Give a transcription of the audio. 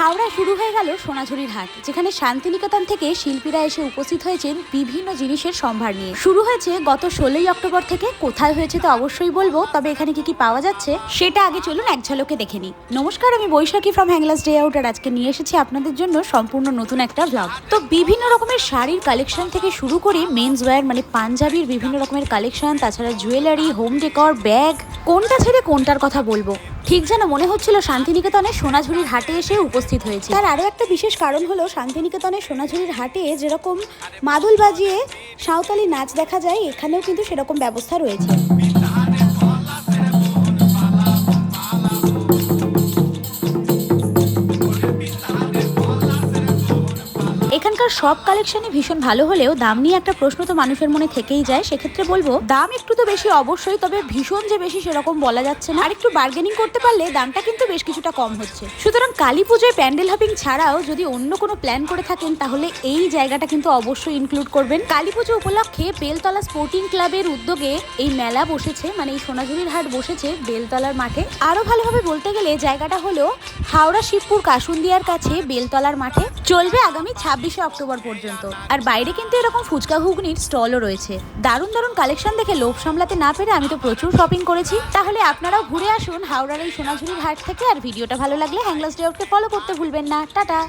হাওড়ায় শুরু হয়ে গেল সোনাঝুরির হাট, যেখানে শান্তিনিকেতন থেকে শিল্পীরা এসে উপস্থিত হয়েছেন বিভিন্ন জিনিসের সম্ভার নিয়ে। শুরু হয়েছে গত ষোলোই অক্টোবর থেকে, কোথায় হয়েছে তো অবশ্যই বলব, তবে এখানে কি কি পাওয়া যাচ্ছে, সেটা আগে চলুন এক ঝলকে দেখে নিই। নমস্কার, আমি Baishakhi from Hanglas day out আর আজকে নিয়ে এসেছি আপনাদের জন্য সম্পূর্ণ নতুন একটা ব্লগ তো বিভিন্ন রকমের শাড়ির কালেকশন থেকে শুরু করে মেন্স ওয়্যার মানে পাঞ্জাবির বিভিন্ন রকমের কালেকশন তাছাড়া জুয়েলারি হোম ডেকর ব্যাগ কোনটা ছেড়ে কোনটার কথা বলব? ঠিক যেন মনে হচ্ছিল শান্তিনিকেতনে সোনাঝুরির হাটে এসে উপস্থিত হয়েছে। তার আরও একটা বিশেষ কারণ হলো শান্তিনিকেতনে সোনাঝুরির হাটে যেরকম মাদুল বাজিয়ে সাঁওতালি নাচ দেখা যায়, এখানেও কিন্তু সেরকম ব্যবস্থা রয়েছে। এখানকার সব কালেকশনই ভীষণ ভালো হলেও দাম নিয়ে একটা প্রশ্ন তো মানুষের মনে থেকেই যায়। সেক্ষেত্রে বলব, দাম একটু তো বেশি অবশ্যই, তবে ভীষণ যে বেশি সেরকম বলা যাচ্ছে না। আর একটু বার্গেনিং করতে পারলে দামটা কিন্তু বেশ কিছুটা কম হচ্ছে। সুতরাং কালী পুজোয় প্যান্ডেল হপিং ছাড়াও যদি অন্য কোনো প্ল্যান করে থাকেন, তাহলে এই জায়গাটা কিন্তু অবশ্যই ইনক্লুড করবেন। কালী পুজো উপলক্ষে বেলতলা স্পোর্টিং ক্লাবের উদ্যোগে এই মেলা বসেছে মানে এই সোনাঝুরির হাট বসেছে বেলতলার মাঠে। আরও ভালোভাবে বলতে গেলে জায়গাটা হলো হাওড়া, শিবপুর, কাসুন্দিয়ার কাছে বেলতলার মাঠে। চলবে আগামী ছাব্বিশে অক্টোবর পর্যন্ত। আর বাইরে কিন্তু এরকম ফুচকা ঘুগনির স্টলও রয়েছে। দারুণ দারুণ কালেকশন দেখে লোভ সামলাতে না পেরে আমি তো প্রচুর শপিং করেছি। তাহলে আপনারাও ঘুরে আসুন হাওড়ার এই সোনাঝুরির হাট থেকে। আর ভিডিওটা ভালো লাগলে হ্যাংলাস ডে ফলো করতে ভুলবেন না। টাটা!